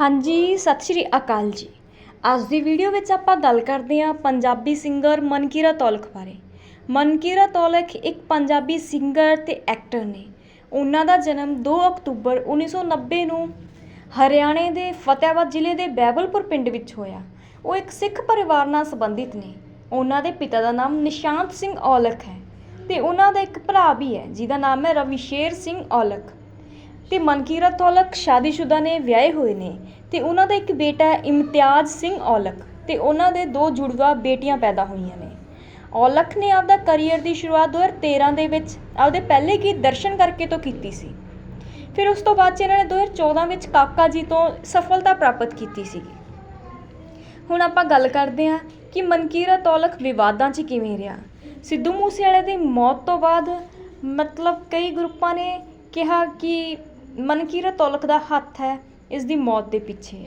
ਹਾਂਜੀ, ਸਤਿ ਸ਼੍ਰੀ ਅਕਾਲ ਜੀ। ਅੱਜ ਦੀ ਵੀਡੀਓ ਵਿੱਚ ਆਪਾਂ ਗੱਲ ਕਰਦੇ ਹਾਂ ਪੰਜਾਬੀ ਸਿੰਗਰ ਮਨਕੀਰਾ ਤੌਲਖ ਬਾਰੇ। ਮਨਕੀਰਾ ਤੌਲਖ ਇੱਕ ਪੰਜਾਬੀ ਸਿੰਗਰ ਤੇ ਐਕਟਰ ਨੇ। ਉਹਨਾਂ ਦਾ ਜਨਮ 2 ਅਕਤੂਬਰ 1990 ਨੂੰ ਹਰਿਆਣੇ ਦੇ ਫਤਿਆਬਾਦ ਜ਼ਿਲ੍ਹੇ ਦੇ ਬੈਬਲਪੁਰ ਪਿੰਡ ਵਿੱਚ ਹੋਇਆ। ਉਹ ਇੱਕ ਸਿੱਖ ਪਰਿਵਾਰ ਨਾਲ ਸੰਬੰਧਿਤ ਨੇ। ਉਹਨਾਂ ਦੇ ਪਿਤਾ ਦਾ ਨਾਮ ਨਿਸ਼ਾਂਤ ਸਿੰਘ ਔਲਖ ਹੈ ਤੇ ਉਹਨਾਂ ਦਾ ਇੱਕ ਭਰਾ ਵੀ ਹੈ, ਜਿਹਦਾ ਨਾਮ ਹੈ ਰਵਿਸ਼ੇਰ ਸਿੰਘ ਔਲਖ। ਤੇ ਮਨਕੀਰਤ ਔਲਖ ਸ਼ਾਦੀशुदा ਨੇ ਵਿਆਹੇ ਹੋਏ ਨੇ ਤੇ ਉਹਨਾਂ ਦਾ ਇੱਕ ਬੇਟਾ ਹੈ ਇਮਤਿਆਜ਼ ਸਿੰਘ ਔਲਖ ਤੇ ਉਹਨਾਂ ਦੇ ਦੋ ਜੁੜਵਾ ਬੇਟੀਆਂ ਪੈਦਾ ਹੋਈਆਂ ਨੇ। ਔਲਖ ਨੇ ਆਪਦਾ ਕੈਰੀਅਰ ਦੀ ਸ਼ੁਰੂਆਤ 2013 ਦੇ ਵਿੱਚ ਆਪਦੇ ਪਹਿਲੇ ਗੀਤ ਦਰਸ਼ਨ ਕਰਕੇ ਤੋਂ ਕੀਤੀ ਸੀ। ਫਿਰ ਉਸ ਤੋਂ ਬਾਅਦ 'ਚ ਇਹਨਾਂ ਨੇ 2014 ਵਿੱਚ ਕਾਕਾ ਜੀ ਤੋਂ ਸਫਲਤਾ ਪ੍ਰਾਪਤ ਕੀਤੀ ਸੀਗੀ। ਹੁਣ ਆਪਾਂ ਗੱਲ ਕਰਦੇ ਹਾਂ ਕਿ ਮਨਕੀਰਤ ਔਲਖ ਵਿਵਾਦਾਂ 'ਚ ਕਿਵੇਂ ਰਿਹਾ। ਸਿੱਧੂ ਮੂਸੇਵਾਲੇ ਦੀ ਮੌਤ ਤੋਂ ਬਾਅਦ ਮਤਲਬ ਕਈ ਗਰੁੱਪਾਂ ਨੇ ਕਿਹਾ ਕਿ ਮਨਕੀਰਤ ਔਲਖ ਦਾ ਹੱਥ ਹੈ ਇਸ ਦੀ ਮੌਤ ਦੇ ਪਿੱਛੇ।